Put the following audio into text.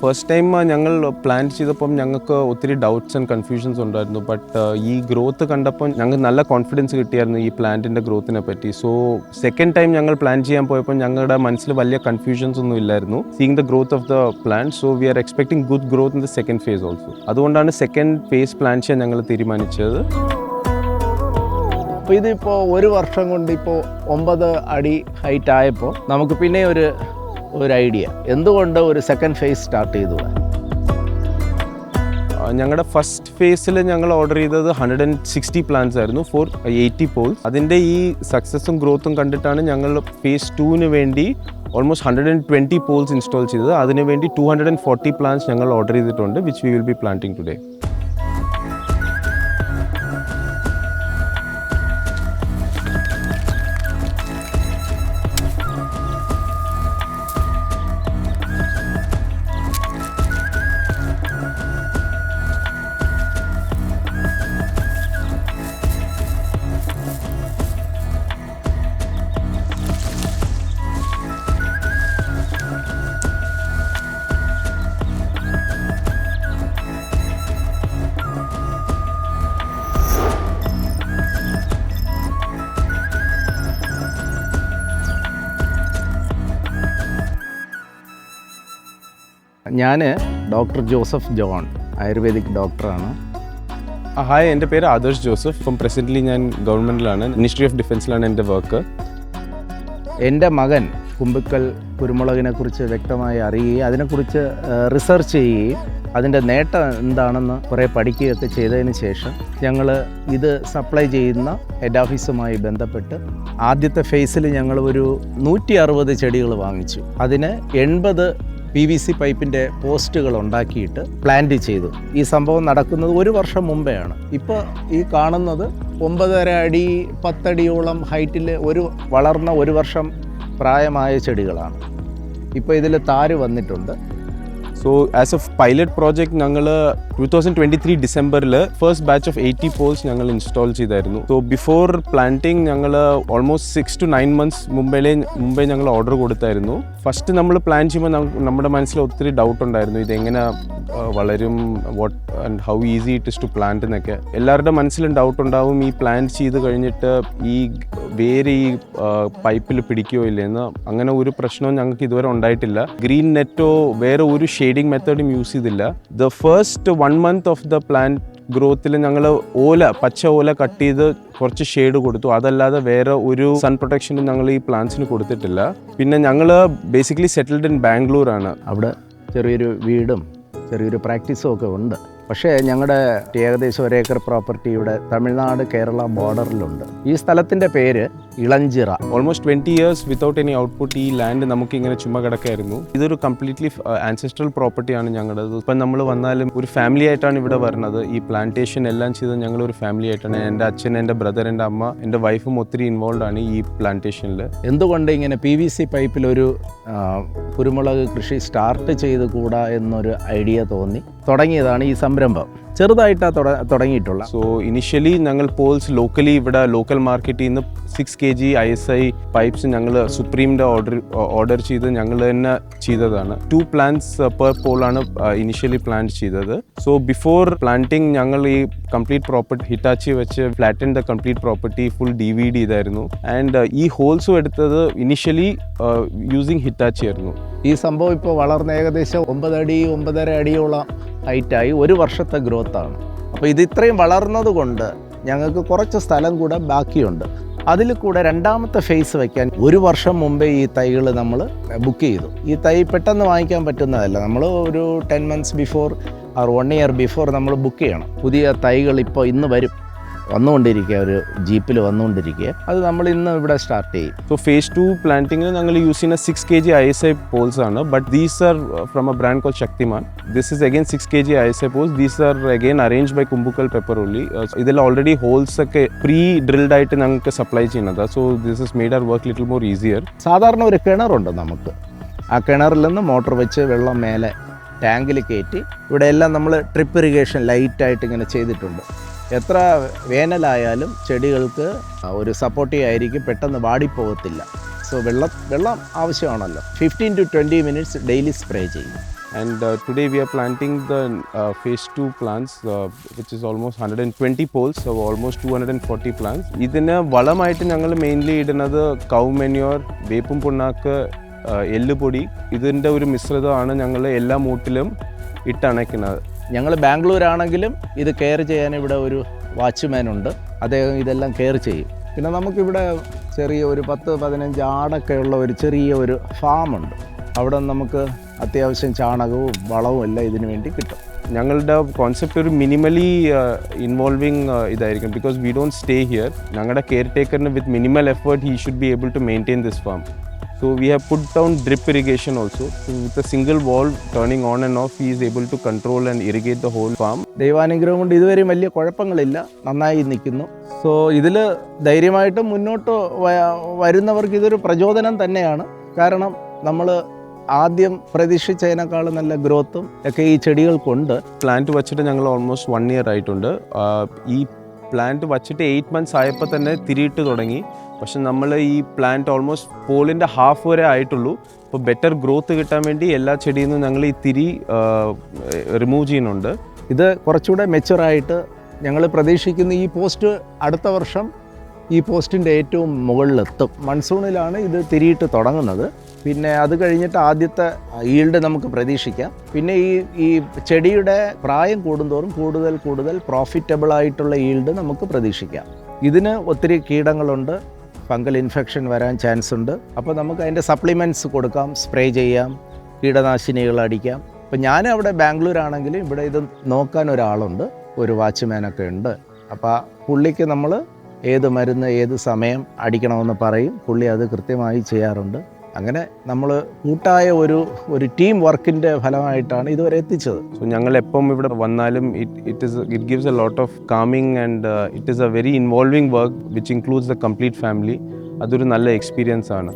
First time ഞങ്ങൾ plan ചെയ്തപ്പം ഞങ്ങൾക്ക് ഒത്തിരി ഡൗട്ട്സ് ആൻഡ് കൺഫ്യൂഷൻസ് ഉണ്ടായിരുന്നു. ബട്ട് ഈ ഗ്രോത്ത് കണ്ടപ്പോൾ ഞങ്ങൾക്ക് നല്ല കോൺഫിഡൻസ് കിട്ടിയായിരുന്നു ഈ പ്ലാന്റിന്റെ ഗ്രോത്തിനെ പറ്റി. സോ സെക്കൻഡ് ടൈം ഞങ്ങൾ പ്ലാൻ ചെയ്യാൻ പോയപ്പോൾ ഞങ്ങളുടെ മനസ്സിൽ വലിയ കൺഫ്യൂഷൻസ് ഒന്നും ഇല്ലായിരുന്നു. Seeing the growth of the plant so we are expecting good growth in the second phase also അതുകൊണ്ടാണ് സെക്കൻഡ് ഫേസ് പ്ലാൻ ചെയ്യാൻ ഞങ്ങൾ തീരുമാനിച്ചത്. അപ്പോൾ ഇതിപ്പോൾ ഒരു വർഷം കൊണ്ട് ഇപ്പോൾ ഒമ്പത് അടി ഹൈറ്റ് ആയപ്പോൾ നമുക്ക് പിന്നെ ഒരു ഒരു ഐഡിയ എന്തുകൊണ്ട് ഒരു സെക്കൻഡ് ഫേസ് സ്റ്റാർട്ട് ചെയ്തു ഞങ്ങളുടെ ഫസ്റ്റ് ഫേസിൽ ഞങ്ങൾ ഓർഡർ ചെയ്തത് ഹൺഡ്രഡ് ആൻഡ് സിക്സ്റ്റി പ്ലാൻസ് ആയിരുന്നു ഫോർ എയ്റ്റി പോൾസ് അതിന്റെ ഈ സക്സസും ഗ്രോത്തും കണ്ടിട്ടാണ് ഞങ്ങൾ ഫേസ് ടുവിന് വേണ്ടി almost hundred and twenty poles install ചെയ്തത്. അതിനുവേണ്ടി two hundred and forty plants ഞങ്ങൾ ഓർഡർ ചെയ്തിട്ടുണ്ട് which we will be planting today ഞാൻ ഡോക്ടർ ജോസഫ് ജോൺ ആയുർവേദിക് ഡോക്ടറാണ്. ഹായ് എന്റെ പേര് ആദർശ് ജോസഫ്. ഇപ്പം പ്രസന്റ്ലി ഞാൻ ഗവൺമെന്റിലാണ് മിനിസ്ട്രി ഓഫ് ഡിഫൻസിലാണ് എന്റെ വർക്ക് എന്റെ മകൻ കുമ്പുക്കൽ കുരുമുളകിനെ കുറിച്ച് വ്യക്തമായി അറിയുകയും അതിനെക്കുറിച്ച് റിസർച്ച് ചെയ്യുകയും അതിന്റെ നേട്ടം എന്താണെന്ന് കുറേ പഠിക്കുകയൊക്കെ ചെയ്തതിന് ശേഷം ഞങ്ങൾ ഇത് സപ്ലൈ ചെയ്യുന്ന ഹെഡ് ഓഫീസുമായി ബന്ധപ്പെട്ട് ആദ്യത്തെ ഫേസിൽ ഞങ്ങൾ ഒരു നൂറ്റി അറുപത് ചെടികൾ വാങ്ങിച്ചു. അതിന് എൺപത് പി വി സി പൈപ്പിന്റെ പോസ്റ്റുകൾ ഉണ്ടാക്കിയിട്ട് പ്ലാന്റ് ചെയ്തു. ഈ സംഭവം നടക്കുന്നത് ഒരു വർഷം മുമ്പെയാണ്. ഇപ്പോൾ ഈ കാണുന്നത് ഒമ്പതര അടി പത്തടിയോളം ഹൈറ്റിൽ ഒരു വളർന്ന ഒരു വർഷം പ്രായമായ ചെടികളാണ്. ഇപ്പോൾ ഇതിൽ താര് വന്നിട്ടുണ്ട്. So as a pilot project ഞങ്ങൾ ടു തൗസൻഡ് ട്വന്റി ത്രീ ഡിസംബറിൽ first batch of eighty poles ഞങ്ങൾ ഇൻസ്റ്റാൾ ചെയ്തായിരുന്നു. സോ ബിഫോർ പ്ലാന്റിങ് ഞങ്ങൾ almost six to nine months മുമ്പേ മുമ്പേ ഞങ്ങൾ ഓർഡർ കൊടുത്തായിരുന്നു. ഫസ്റ്റ് നമ്മൾ പ്ലാൻ ചെയ്യുമ്പോൾ നമ്മുടെ മനസ്സിൽ ഒത്തിരി ഡൗട്ട് ഉണ്ടായിരുന്നു. ഇതെങ്ങനെ വളരും what and how easy it is to plant എന്നൊക്കെ. എല്ലാവരുടെ മനസ്സിലും ഡൗട്ട് ഉണ്ടാവും. ഈ പ്ലാൻ ചെയ്ത് കഴിഞ്ഞിട്ട് ഈ വേര് ഈ പൈപ്പിൽ പിടിക്കുകയോ ഇല്ലെന്ന് അങ്ങനെ ഒരു പ്രശ്നവും ഞങ്ങൾക്ക് ഇതുവരെ ഉണ്ടായിട്ടില്ല. ഗ്രീൻ നെറ്റോ വേറെ ഒരു ഷെയ്ഡിങ് മെത്തേഡും യൂസ് ചെയ്തില്ല. The first one month of the plant ഗ്രോത്തിൽ ഞങ്ങൾ ഓല പച്ച ഓല കട്ട് ചെയ്ത് കുറച്ച് ഷെയ്ഡ് കൊടുത്തു. അതല്ലാതെ വേറെ ഒരു സൺ പ്രൊട്ടക്ഷനും ഞങ്ങൾ ഈ പ്ലാന്റ്സിന് കൊടുത്തിട്ടില്ല. പിന്നെ ഞങ്ങൾ ബേസിക്കലി സെറ്റിൽഡ് ഇൻ ബാംഗ്ലൂർ ആണ്. അവിടെ ചെറിയൊരു വീടും ചെറിയൊരു പ്രാക്ടീസും ഒക്കെ ഉണ്ട്. പക്ഷേ ഞങ്ങളുടെ ഏകദേശം ഒരേക്കർ പ്രോപ്പർട്ടിയുടെ തമിഴ്നാട് കേരള ബോർഡറിലുണ്ട്. ഈ സ്ഥലത്തിന്റെ പേര് Elanchira. Almost twenty years without any output ഈ ലാൻഡ് നമുക്ക് ഇങ്ങനെ ചുമ്മാ കിടക്കായിരുന്നു. ഇതൊരു കംപ്ലീറ്റ്ലി ആൻസെസ്ട്രൽ പ്രോപ്പർട്ടിയാണ് ഞങ്ങളുടെ ഇപ്പം നമ്മൾ വന്നാലും ഒരു ഫാമിലി ആയിട്ടാണ് ഇവിടെ വരുന്നത് ഈ പ്ലാന്റേഷൻ എല്ലാം ചെയ്ത് ഞങ്ങൾ ഒരു ഫാമിലി ആയിട്ടാണ്. എന്റെ അച്ഛൻ എന്റെ ബ്രദർ എന്റെ അമ്മ എന്റെ വൈഫും ഒത്തിരി ഇൻവോൾവ് ആണ് ഈ പ്ലാന്റേഷനിൽ എന്തുകൊണ്ട് ഇങ്ങനെ പി വി സി പൈപ്പിലൊരു കുരുമുളക് കൃഷി സ്റ്റാർട്ട് ചെയ്ത് കൂടാ എന്നൊരു ഐഡിയ തോന്നി? തുടങ്ങിയതാണ് ഈ സംരംഭം. ചെറുതായിട്ടാണ് തുടങ്ങിയിട്ടുള്ളത് തുടങ്ങിയിട്ടുള്ള. സോ ഇനിഷ്യലി ഞങ്ങൾ പോൾസ് ലോക്കലി ഇവിടെ ലോക്കൽ മാർക്കറ്റിൽ നിന്ന് six K G I S I pipes ഞങ്ങൾ സുപ്രീമിന്റെ ഓർഡർ ഓർഡർ ചെയ്ത് ഞങ്ങൾ തന്നെ ചെയ്തതാണ്. ടു പ്ലാന്റ്സ് പെർ പോളാണ് ഇനിഷ്യലി പ്ലാൻ ചെയ്തത്. സോ ബിഫോർ പ്ലാന്റിങ് ഞങ്ങൾ ഈ കംപ്ലീറ്റ് പ്രോപ്പർട്ടി ഹിറ്റാച്ചി വെച്ച് flatten the complete property full divide ചെയ്തായിരുന്നു ആൻഡ് ഈ ഹോൾസും എടുത്തത് ഇനിഷ്യലി യൂസിങ് ഹിറ്റാച്ചി ആയിരുന്നു. ഈ സംഭവം ഇപ്പോൾ വളർന്ന ഏകദേശം ഒമ്പതടി ഒമ്പതര അടിയോളം ഹൈറ്റായി ഒരു വർഷത്തെ ഗ്രോത്താണ്. അപ്പോൾ ഇത് ഇത്രയും വളർന്നത് കൊണ്ട് ഞങ്ങൾക്ക് കുറച്ച് സ്ഥലം കൂടെ ബാക്കിയുണ്ട്. അതിൽ കൂടെ രണ്ടാമത്തെ ഫേസ് വയ്ക്കാൻ ഒരു വർഷം മുമ്പേ ഈ തൈകൾ നമ്മൾ ബുക്ക് ചെയ്തു. ഈ തൈ പെട്ടെന്ന് വാങ്ങിക്കാൻ പറ്റുന്നതല്ല. നമ്മൾ ഒരു ten months before or one year before നമ്മൾ ബുക്ക് ചെയ്യണം. പുതിയ തൈകൾ ഇപ്പോൾ ഇന്ന് വരും. വന്നുകൊണ്ടിരിക്കുക ഒരു ജീപ്പിൽ വന്നുകൊണ്ടിരിക്കുക. അത് നമ്മൾ ഇന്ന് ഇവിടെ സ്റ്റാർട്ട് ചെയ്യും. സോ ഫേസ് ടു പ്ലാന്റിങ്ങിന് ഞങ്ങൾ യൂസ് ചെയ്യുന്ന six K G I S I poles ആണ് but these are from a brand call Shaktiman this is again six K G I S I poles these are again arrange by Kumbukkal pepper ഉള്ളി ഇതിൽ already holes ഒക്കെ pre drilled ആയിട്ട് ഞങ്ങൾക്ക് supply ചെയ്യുന്നത്. So this is made our work little more easier സാധാരണ ഒരു കിണറുണ്ട് നമുക്ക്. ആ കിണറിൽ നിന്ന് മോട്ടോർ വെച്ച് വെള്ളം മേലെ ടാങ്കിൽ കയറ്റി ഇവിടെ എല്ലാം നമ്മൾ ട്രിപ്പ് ഇറിഗേഷൻ ലൈറ്റായിട്ട് ഇങ്ങനെ ചെയ്തിട്ടുണ്ട്. എത്ര വേനലായാലും ചെടികൾക്ക് ഒരു സപ്പോർട്ടീവ് ആയിരിക്കും പെട്ടെന്ന് വാടിപ്പോകത്തില്ല. സോ വെള്ളം വെള്ളം ആവശ്യമാണല്ലോ. Fifteen to twenty minutes daily spray ചെയ്യും. And uh, today we are planting the uh, phase is plants, uh, which is almost 120 poles, so almost 240 plants. ഇതിന് വളമായിട്ട് ഞങ്ങൾ മെയിൻലി ഇടുന്നത് കൗ മെന്യൂർ വേപ്പും പുണ്ണാക്ക് uh, എല്ലുപൊടി. ഇതിന്റെ ഒരു മിശ്രിതമാണ് ഞങ്ങൾ എല്ലാ മൂട്ടിലും ഇട്ടണയ്ക്കുന്നത് ഞങ്ങൾ ബാംഗ്ലൂരാണെങ്കിലും ഇത് കെയർ ചെയ്യാൻ ഇവിടെ ഒരു വാച്ച്മാൻ ഉണ്ട്. അദ്ദേഹം ഇതെല്ലാം കെയർ ചെയ്യും. പിന്നെ നമുക്കിവിടെ ചെറിയ ഒരു പത്ത് പതിനഞ്ച് ആടൊക്കെ ഉള്ള ഒരു ചെറിയ ഒരു ഫാമുണ്ട് അവിടെ നമുക്ക് അത്യാവശ്യം ചാണകവും വളവും എല്ലാം ഇതിനു വേണ്ടി കിട്ടും. ഞങ്ങളുടെ കോൺസെപ്റ്റ് ഒരു മിനിമലി ഇൻവോൾവിങ് ഇതായിരിക്കും. Because we don't stay here ഞങ്ങളുടെ care ടേക്കറിന് with minimal effort he should be able to maintain this farm so have put down drip irrigation also. So with a single valve turning on and off, he is able to control and irrigate the whole farm. ദൈവാനുഗ്രഹം കൊണ്ട് ഇതുവരെയും വലിയ കുഴപ്പങ്ങളില്ല. നന്നായി നിൽക്കുന്നു. So ഇതിൽ ധൈര്യമായിട്ട് മുന്നോട്ട് വരുന്നവർക്ക് ഇതൊരു പ്രചോദനം തന്നെയാണ്. കാരണം നമ്മൾ ആദ്യം പ്രതീക്ഷിച്ചതിനേക്കാൾ നല്ല ഗ്രോത്തും ഒക്കെ ഈ ചെടികൾക്കുണ്ട്. പ്ലാന്റ് വച്ചിട്ട് ഞങ്ങൾ ഓൾമോസ്റ്റ് വൺ ഇയർ ആയിട്ടുണ്ട്. ഈ പ്ലാന്റ് വച്ചിട്ട് എയ്റ്റ് മന്ത്സ് ആയപ്പോൾ തന്നെ തിരിയിട്ട് തുടങ്ങി. പക്ഷെ നമ്മൾ ഈ പ്ലാന്റ് ഓൾമോസ്റ്റ് പോളിന്റെ ഹാഫ് വരെ ആയിട്ടുള്ളൂ. അപ്പോൾ ബെറ്റർ ഗ്രോത്ത് കിട്ടാൻ വേണ്ടി എല്ലാ ചെടിയിൽ നിന്നും ഞങ്ങൾ ഈ തിരി റിമൂവ് ചെയ്യുന്നുണ്ട്. ഇത് കുറച്ചുകൂടെ മെച്ചുറായിട്ട് ഞങ്ങൾ പ്രതീക്ഷിക്കുന്ന ഈ പോസ്റ്റ് അടുത്ത വർഷം ഈ പോസ്റ്റിന്റെ ഏറ്റവും മുകളിലെത്തും. മൺസൂണിലാണ് ഇത് തിരിയിട്ട് തുടങ്ങുന്നത്. പിന്നെ അത് കഴിഞ്ഞിട്ട് ആദ്യത്തെ ഈൽഡ് നമുക്ക് പ്രതീക്ഷിക്കാം. പിന്നെ ഈ ഈ ചെടിയുടെ പ്രായം കൂടുന്തോറും കൂടുതൽ കൂടുതൽ പ്രോഫിറ്റബിൾ ആയിട്ടുള്ള ഈൽഡ് നമുക്ക് പ്രതീക്ഷിക്കാം. ഇതിന് ഒത്തിരി കീടങ്ങളുണ്ട്. ഫംഗൽ ഇൻഫെക്ഷൻ വരാൻ ചാൻസ് ഉണ്ട്. അപ്പോൾ നമുക്ക് അതിന്റെ സപ്ലിമെന്റ്സ് കൊടുക്കാം സ്പ്രേ ചെയ്യാം കീടനാശിനികൾ അടിക്കാം. അപ്പം ഞാൻ അവിടെ ബാംഗ്ലൂർ ആണെങ്കിലും ഇവിടെ ഇത് നോക്കാൻ ഒരാളുണ്ട്. ഒരു വാച്ച്മാനൊക്കെ ഉണ്ട്. അപ്പോൾ പുള്ളിക്ക് നമ്മൾ ഏത് മരുന്ന് ഏത് സമയം അടിക്കണമെന്ന് പറയും. പുള്ളി അത് കൃത്യമായി ചെയ്യാറുണ്ട്. അങ്ങനെ നമ്മൾ കൂട്ടായ ഒരു ഒരു ടീം വർക്കിന്റെ ഫലമായിട്ടാണ് ഇതുവരെ എത്തിച്ചത്. സോ ഞങ്ങൾ എപ്പം ഇവിടെ വന്നാലും it it is it gives a lot of calming and it is a very involving work which includes the complete family അതൊരു നല്ല എക്സ്പീരിയൻസ് ആണ്.